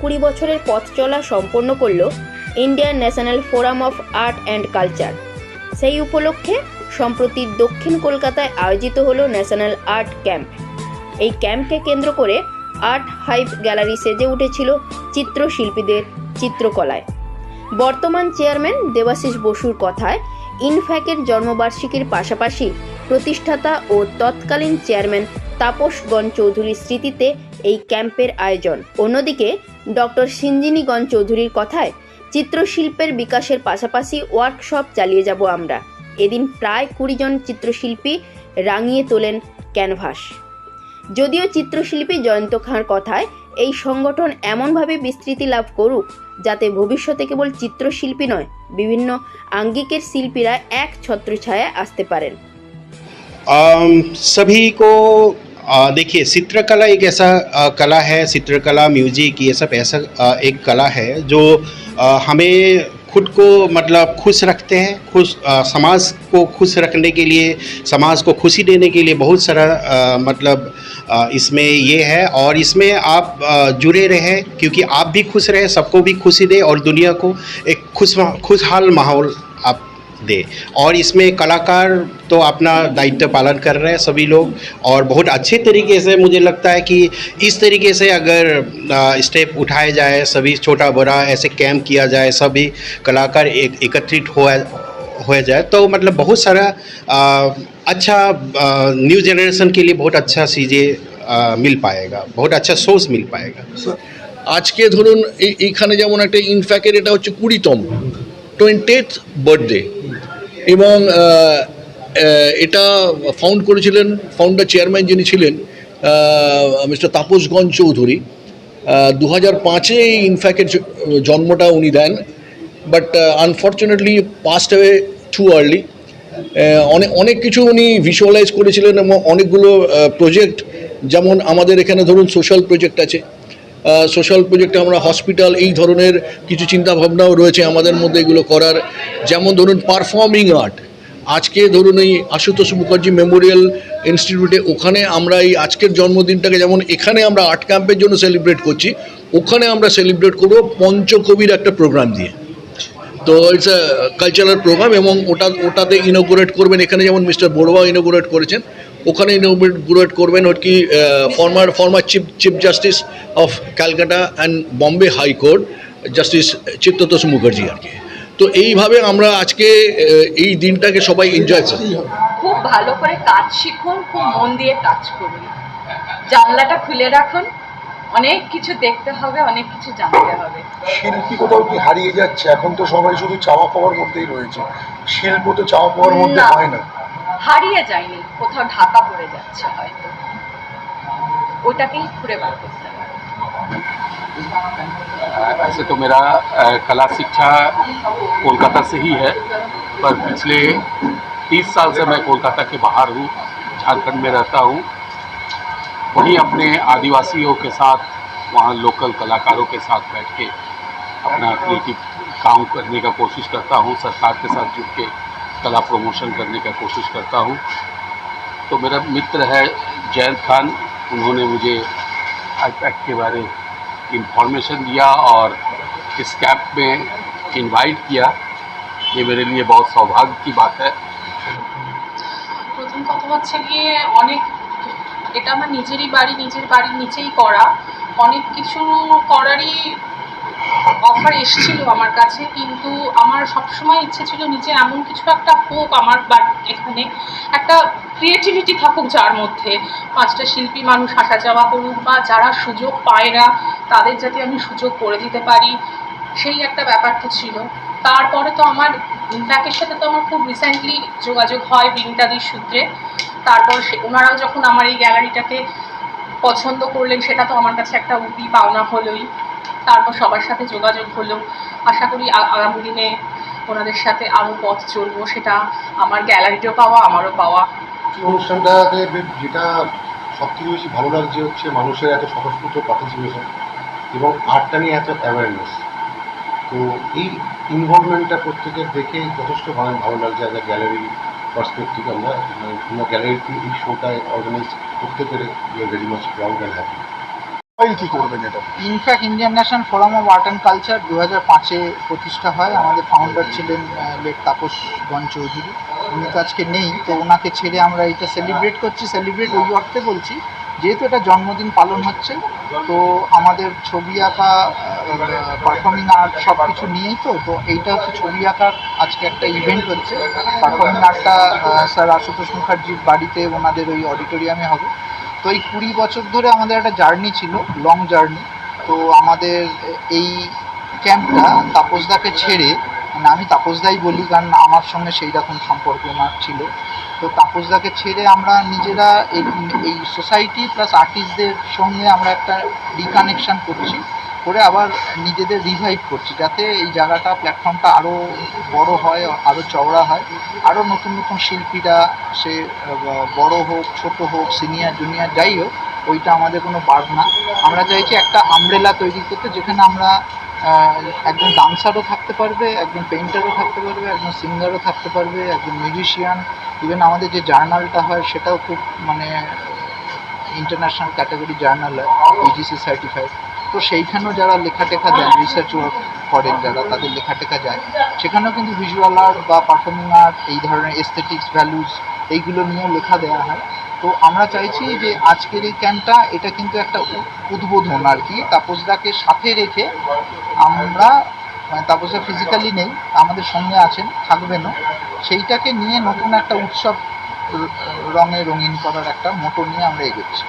কুড়ি বছরের পথ চলা সম্পন্ন করল Indian national forum of art and culture. সেই উপলক্ষে সম্প্রতি দক্ষিণ কলকাতায় আয়োজিত হলো ন্যাশনাল আর্ট ক্যাম্প। এই ক্যাম্পকে কেন্দ্র করে আর্ট হাইভ গ্যালারি সেজে উঠেছিল চিত্রশিল্পীদের চিত্রকলায়। বর্তমান চেয়ারম্যান দেবাশিস বসুর কথায়, ইনফ্যাকের জন্মবার্ষিকীর পাশাপাশি প্রতিষ্ঠাতা ও তৎকালীন চেয়ারম্যান তাপসগঞ্জ চৌধুরীর স্মৃতিতে এই ক্যাম্পের আয়োজন অন্যদিকে ডক্টর সিঞ্জিনীগঞ্জ চৌধুরীর কথায় চিত্রশিল্পের বিকাশের পাশাপাশি ওয়ার্কশপ চালিয়ে যাব আমরা এদিন প্রায় কুড়ি জন চিত্রশিল্পী রাঙিয়ে তোলেন ক্যানভাস যদিও চিত্রশিল্পী জয়ন্ত খাঁর কথায় এই সংগঠন এমনভাবে বিস্তৃতি লাভ করুক যাতে ভবিষ্যতে কেবল চিত্রশিল্পী নয় বিভিন্ন আঙ্গিকের শিল্পীরা এক ছত্রছায়ায় আসতে পারেন अम, सभी को अ, देखिए चित्रकला एक ऐसा अ, कला है चित्रकला म्यूज़िक ये सब ऐसा अ, एक कला है जो अ, हमें खुद को मतलब खुश रखते हैं खुश समाज को खुश रखने के लिए समाज को खुशी देने के लिए बहुत सारा मतलब अ, इसमें ये है और इसमें आप अ, जुड़े रहें क्योंकि आप भी खुश रहें सबको भी खुशी दे और दुनिया को एक खुश खुशहाल माहौल आप दे और इसमें कलाकार तो अपना दायित्व पालन कर रहे हैं सभी लोग और बहुत अच्छे तरीके से मुझे लगता है कि इस तरीके से अगर स्टेप उठाए जाए सभी छोटा बड़ा ऐसे कैंप किया जाए सभी कलाकार एक एकत्रित हो हो जाए तो मतलब बहुत सारा आ, अच्छा न्यू जनरेशन के लिए बहुत अच्छा चीज़ें आ, मिल पाएगा बहुत अच्छा सोर्स मिल पाएगा আজকে ধরুন এই এইখানে যেমন একটা ইনফ্যাকের এটা হচ্ছে কুড়িতম টোয়েন্টেথ বার্থডে এবং এটা ফাউন্ড করেছিলেন ফাউন্ডার চেয়ারম্যান যিনি ছিলেন মিস্টার তাপসগঞ্জ চৌধুরী। দু হাজার পাঁচে এই ইনফ্যাকের জন্মটা উনি then but unfortunately passed away too early অনেক অনেক কিছু উনি ভিজুয়ালাইজ করেছিলেন এবং অনেকগুলো প্রজেক্ট যেমন আমাদের এখানে ধরুন সোশ্যাল প্রজেক্ট আছে। সোশ্যাল প্রজেক্টে আমরা হসপিটাল এই ধরনের কিছু চিন্তাভাবনাও রয়েছে আমাদের মধ্যে এগুলো করার। যেমন ধরুন পারফর্মিং আর্ট আজকে ধরুন এই আশুতোষ মুখার্জি মেমোরিয়াল ইনস্টিটিউটে ওখানে আমরা এই আজকের জন্মদিনটাকে যেমন এখানে আমরা আর্ট ক্যাম্পের জন্য সেলিব্রেট করছি, ওখানে আমরা সেলিব্রেট করব পঞ্চকবির একটা প্রোগ্রাম দিয়ে। তো ইটস আ কালচারাল প্রোগ্রাম এবং ওটা, ওটাতে ইনোগ্রেট করবেন। এখানে যেমন মিস্টার বড়ুয়া ইনোগ্রেট করেছেন, ওখানে ইনোগ্রেট করবেন ওর কি former former chief chief justice of Calcutta and Bombay high court justice Chittatosh Mukherjee আর কি। তো এইভাবে আমরা আজকে এই দিনটাকে সবাই এনজয় করি। খুব ভালো করে কাজ শিখুন, খুব মন দিয়ে কাজ করুন। জানলাটা খুলে রাখুন অনেক কিছু দেখতে হবে অনেক কিছু জানতে হবে শিল্পী কোথাও কি হারিয়ে যাচ্ছে এখন তো সবাই শুধু চাওয়া পাওয়ার মধ্যেই রয়েছে শিল্প তো চাওয়া পাওয়ার মধ্যে না। হয় না হারিয়ে যায়নি কোথাও ঢাকা পড়ে যাচ্ছে হয়তো ওটাকেই ঘুরে বার করতে হবে ऐसे तो मेरा अ, कला शिक्षा कोलकाता से ही है पर पिछले 30 साल से मैं कोलकाता के बाहर हूँ झारखंड में रहता हूँ वहीं अपने आदिवासियों के साथ वहाँ लोकल कलाकारों के साथ बैठ के अपना क्रिएटिव काम करने का कोशिश करता हूँ सरकार के साथ जुड़ के कला प्रमोशन करने का कोशिश करता हूँ तो मेरा मित्र है जयंत खान उन्होंने मुझे आईपैक के बारे इंफॉर्मेशन दिया और इस कैंप में इनवाइट किया ये मेरे लिए बहुत सौभाग्य की बात है প্রথম কথা হচ্ছে গিয়ে অনেক এটা আমার নিজেরই বাড়ি, নিজের বাড়ির নিচেই করা। অনেক কিছু করারই অফার এসেছিল আমার কাছে, কিন্তু আমার সবসময় ইচ্ছে ছিল নিজে এমন কিছু একটা হোক আমার এখানে। একটা ক্রিয়েটিভিটি থাকুক যার মধ্যে। পাঁচটা শিল্পী মানুষ আসা যাওয়া করুক বা যারা সুযোগ পায় না, তাদের যাতে আমি সুযোগ করে দিতে পারি, সেই একটা ব্যাপারটা ছিল। তারপরে তো আমার ইনফ্যাক্টের সাথে তো আমার খুব রিসেন্টলি যোগাযোগ হয় বিনিতাদির সূত্রে। তারপর ওনারাও যখন আমার এই গ্যালারিটাকে পছন্দ করলেন, সেটা তো আমার কাছে একটা উটি পাওনা হলোই। তারপর সবার সাথে যোগাযোগ হলো। আশা করি আগামী দিনে ওনাদের সাথে আরও পথ চলবো, সেটা আমার গ্যালারিতেও পাওয়া, আমারও পাওয়া। অনুষ্ঠানটাতে যেটা সব থেকে বেশি ভালো লাগছে হচ্ছে মানুষের এত স্বতঃস্ফূর্ত পার্টিসিপেশন এবং আর্টটা নিয়ে এত অ্যাওয়ারনেস তো এই ইনভলভমেন্টটা প্রত্যেকের দেখে যথেষ্ট ভালো লাগছে অ্যাজ গ্যালারি পার্সপেক্টিভ আমরা গ্যালারিতে এই শোটা অর্গানাইজ করতে পেরে we are very much proud and happy কি করবেন এটা in fact Indian national forum of art and culture দু হাজার পাঁচে প্রতিষ্ঠা হয়। আমাদের ফাউন্ডার ছিলেন লেট তাপস গণ চৌধুরী। উনি তো আজকে নেই তো ওনাকে ছেড়ে আমরা এটা সেলিব্রেট করছি। সেলিব্রেট ওই অর্থে বলছি যেহেতু এটা জন্মদিন পালন হচ্ছে, তো আমাদের ছবি আঁকা পারফর্মিং আর্ট সব কিছু নিয়েই তো তো এইটা হচ্ছে ছবি আঁকার আজকে একটা ইভেন্ট হচ্ছে। পারফর্মিং আর্টটা স্যার আশুতোষ মুখার্জির বাড়িতে ওনাদের ওই অডিটোরিয়ামে হবে। তো এই কুড়ি বছর ধরে আমাদের একটা জার্নি ছিল লং জার্নি তো আমাদের এই ক্যাম্পটা তাপসদাকে ছেড়ে মানে আমি তাপসদাই বলি, কারণ আমার সঙ্গে সেই রকম সম্পর্ক ওনার ছিল। তো তাপসদাকে ছেড়ে আমরা নিজেরা এই সোসাইটি প্লাস আর্টিস্টদের সঙ্গে আমরা একটা রিকানেকশন করছি, করে আবার নিজেদের রিভাইভ করছি, যাতে এই জায়গাটা প্ল্যাটফর্মটা আরও বড় হয় আরও চওড়া হয় আরও নতুন নতুন শিল্পীরা সে বড় হোক, ছোট হোক সিনিয়র জুনিয়র যাই হোক, ওইটা আমাদের কোনো বাদ না। আমরা চাইছি একটা আমব্রেলা তৈরি করতে, যেখানে আমরা একজন ডান্সারও থাকতে পারবে, একজন পেইন্টারও থাকতে পারবে, একজন সিঙ্গারও থাকতে পারবে, একজন মিউজিশিয়ান ইভেন আমাদের যে জার্নালটা হয়, সেটাও খুব মানে ইন্টারন্যাশনাল ক্যাটাগরি জার্নাল হয় ইজিসি সার্টিফাইড তো সেইখানেও যারা লেখা টেখা দেন রিসার্চ করেন যারা, তাদের লেখা টেখা যায়। সেখানেও কিন্তু ভিজুয়াল আর্ট বা পারফর্মিং আর্ট এই ধরনের এস্থেটিক্স ভ্যালুস এইগুলো নিয়েও লেখা দেওয়া হয়। তো আমরা চাইছি যে আজকের এই ক্যাম্পটা, এটা কিন্তু একটা উদ্বোধন আর কি। তাপসদাকে সাথে রেখে আমরা মানে তাপসদা ফিজিক্যালি নেই, আমাদের সঙ্গে আছেন, থাকবেনও। সেইটাকে নিয়ে নতুন একটা উৎসব রঙে রঙিন করার একটা মোটর নিয়ে আমরা এগোচ্ছি।